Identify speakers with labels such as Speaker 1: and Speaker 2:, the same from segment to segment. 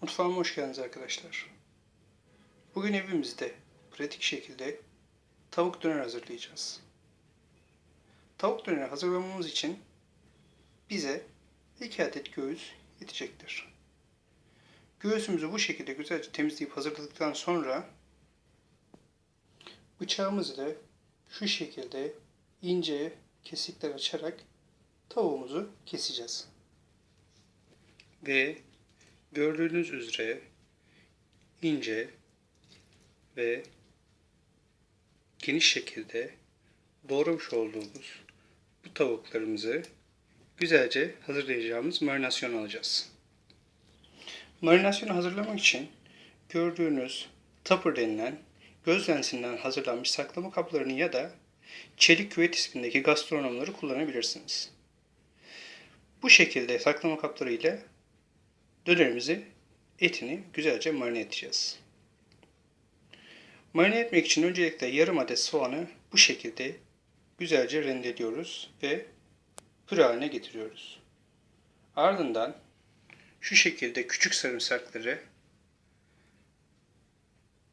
Speaker 1: Mutfağıma hoş geldiniz arkadaşlar. Bugün evimizde pratik şekilde tavuk döner hazırlayacağız. Tavuk döner hazırlamamız için bize 2 adet göğüs yetecektir. Göğsümüzü bu şekilde güzelce temizleyip hazırladıktan sonra bıçağımızı da şu şekilde ince kesikler açarak tavuğumuzu keseceğiz. Ve Gördüğünüz üzere ince ve geniş şekilde doğramış olduğumuz bu tavuklarımızı güzelce hazırlayacağımız marinasyon alacağız. Marinasyonu hazırlamak için gördüğünüz tapır denilen göz lensinden hazırlanmış saklama kaplarını ya da çelik küvet ismindeki gastronomları kullanabilirsiniz. Bu şekilde saklama kapları ile dönerimizi etini güzelce marine edeceğiz. Marine etmek için öncelikle yarım adet soğanı bu şekilde güzelce rendeliyoruz ve püre haline getiriyoruz. Ardından şu şekilde küçük sarımsakları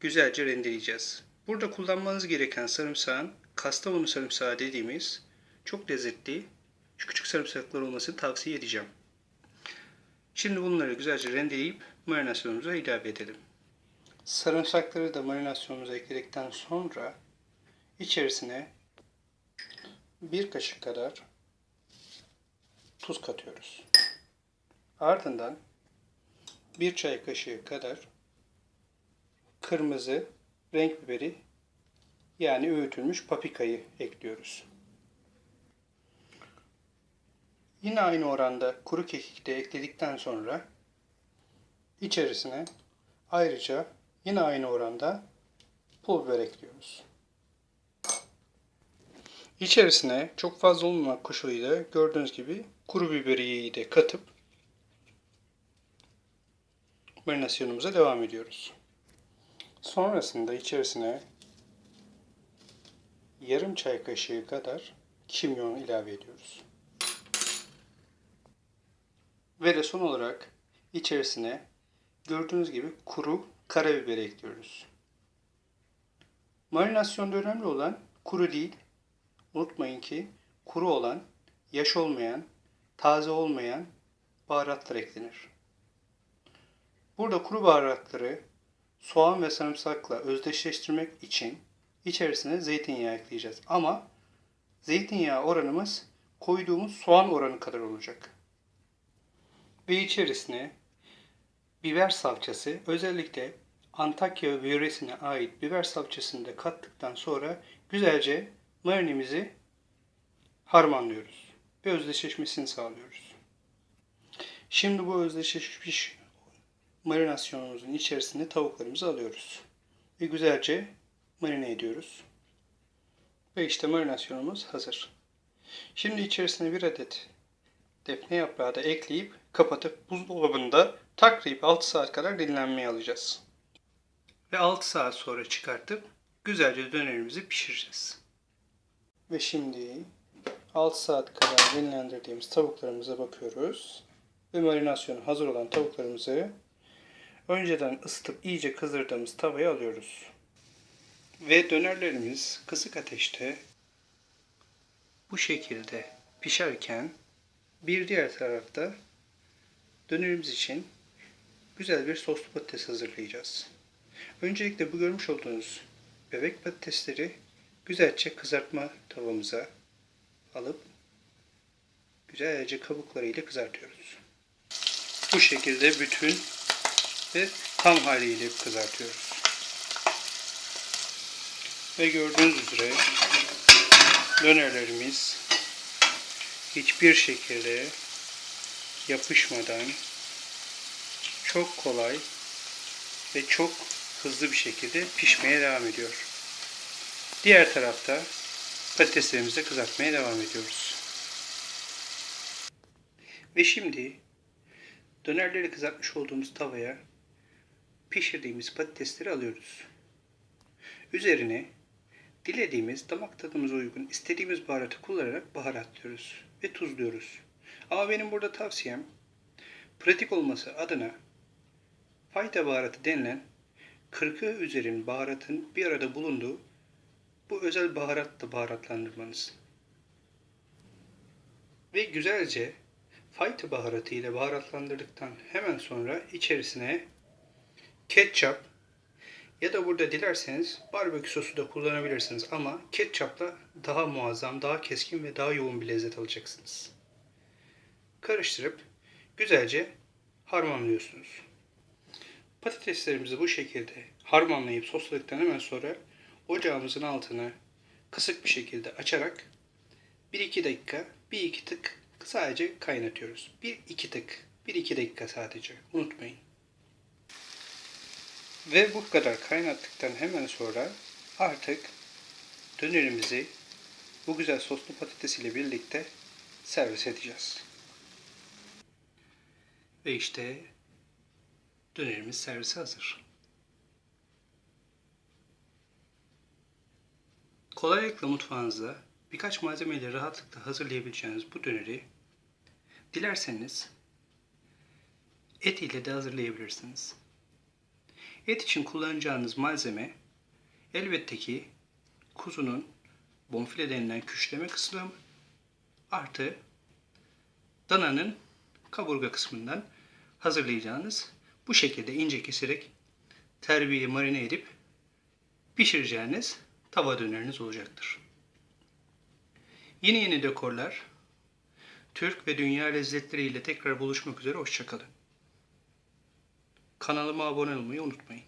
Speaker 1: güzelce rendeleyeceğiz. Burada kullanmanız gereken sarımsağın Kastamonu sarımsağı dediğimiz çok lezzetli şu küçük sarımsaklar olmasını tavsiye edeceğim. Şimdi bunları güzelce rendeleyip marinasyonumuza ilave edelim. Sarımsakları da marinasyonumuza ekledikten sonra içerisine bir kaşık kadar tuz katıyoruz. Ardından bir çay kaşığı kadar kırmızı renk biberi yani öğütülmüş paprikayı ekliyoruz. Yine aynı oranda kuru kekik de ekledikten sonra içerisine ayrıca yine aynı oranda pul biber ekliyoruz. İçerisine çok fazla olmamak koşuluyla gördüğünüz gibi kuru biberiyeyi de katıp marinasyonumuza devam ediyoruz. Sonrasında içerisine yarım çay kaşığı kadar kimyon ilave ediyoruz. Ve de son olarak içerisine gördüğünüz gibi kuru karabiber ekliyoruz. Marinasyonda önemli olan kuru değil. Unutmayın ki kuru olan, yaş olmayan, taze olmayan baharatlar eklenir. Burada kuru baharatları soğan ve sarımsakla özdeşleştirmek için içerisine zeytinyağı ekleyeceğiz. Ama zeytinyağı oranımız koyduğumuz soğan oranı kadar olacak ve içerisine biber salçası özellikle Antakya yöresine ait biber salçasını da kattıktan sonra güzelce marinemizi harmanlıyoruz ve özdeşleşmesini sağlıyoruz. Şimdi bu özdeşleşmiş marinasyonumuzun içerisine tavuklarımızı alıyoruz ve güzelce marine ediyoruz. Ve işte marinasyonumuz hazır. Şimdi içerisine bir adet defne yaprağı da ekleyip kapatıp buzdolabında takrib 6 saat kadar dinlenmeye alacağız. Ve 6 saat sonra çıkartıp güzelce dönerimizi pişireceğiz. Ve şimdi 6 saat kadar dinlendirdiğimiz tavuklarımıza bakıyoruz. Ve marinasyonu hazır olan tavuklarımızı önceden ısıtıp iyice kızdırdığımız tavaya alıyoruz. Ve dönerlerimiz kısık ateşte bu şekilde pişerken bir diğer tarafta dönerimiz için güzel bir soslu patates hazırlayacağız. Öncelikle bu görmüş olduğunuz bebek patatesleri güzelce kızartma tavamıza alıp güzelce kabuklarıyla kızartıyoruz. Bu şekilde bütün ve tam haliyle kızartıyoruz. Ve gördüğünüz üzere dönerlerimiz hiçbir şekilde yapışmadan çok kolay ve çok hızlı bir şekilde pişmeye devam ediyor. Diğer tarafta patateslerimizi kızartmaya devam ediyoruz. Ve şimdi dönerleri kızartmış olduğumuz tavaya pişirdiğimiz patatesleri alıyoruz. Üzerine dilediğimiz damak tadımıza uygun istediğimiz baharatı kullanarak baharatlıyoruz ve tuzluyoruz. Ama benim burada tavsiyem pratik olması adına fayta baharatı denilen 40'ı üzerin baharatın bir arada bulunduğu bu özel baharatla baharatlandırmanız. Ve güzelce fayta baharatı ile baharatlandırdıktan hemen sonra içerisine ketçap ya da burada dilerseniz barbekü sosu da kullanabilirsiniz ama ketçapla daha muazzam, daha keskin ve daha yoğun bir lezzet alacaksınız. Karıştırıp güzelce harmanlıyorsunuz. Patateslerimizi bu şekilde harmanlayıp sosladıktan hemen sonra ocağımızın altını kısık bir şekilde açarak 1-2 dakika, 1-2 tık sadece kaynatıyoruz. 1-2 tık, 1-2 dakika sadece. Unutmayın. Ve bu kadar kaynattıktan hemen sonra artık dönerimizi bu güzel soslu patates ile birlikte servis edeceğiz. Ve işte dönerimiz servise hazır. Kolaylıkla mutfağınızda birkaç malzemeyle rahatlıkla hazırlayabileceğiniz bu döneri dilerseniz et ile de hazırlayabilirsiniz. Et için kullanacağınız malzeme elbette ki kuzunun bonfile denilen küşleme kısmı artı dananın kaburga kısmından hazırlayacağınız bu şekilde ince keserek terbiye marine edip pişireceğiniz tava döneriniz olacaktır. Yeni yeni dekorlar, Türk ve dünya lezzetleriyle tekrar buluşmak üzere hoşçakalın. Kanalıma abone olmayı unutmayın.